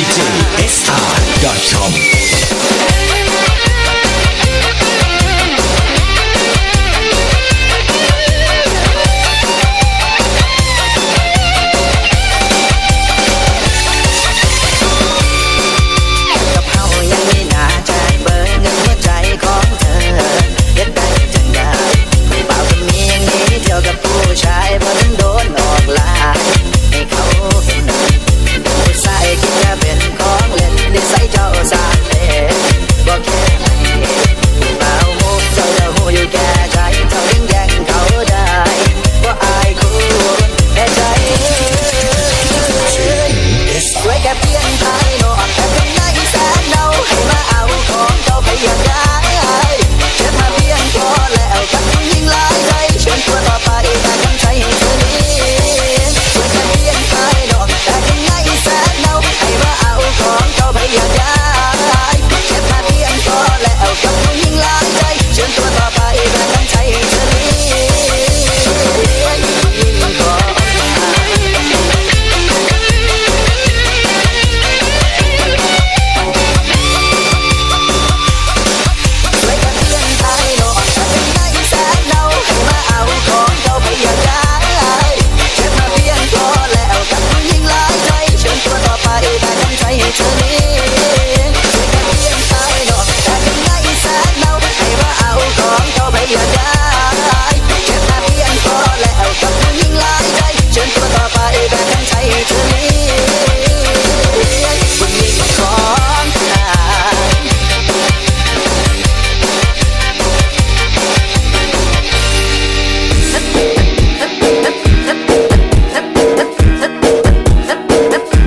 DJSR.com.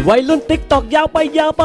วัยรุ่นติ๊กตอกยาวไปยาวไป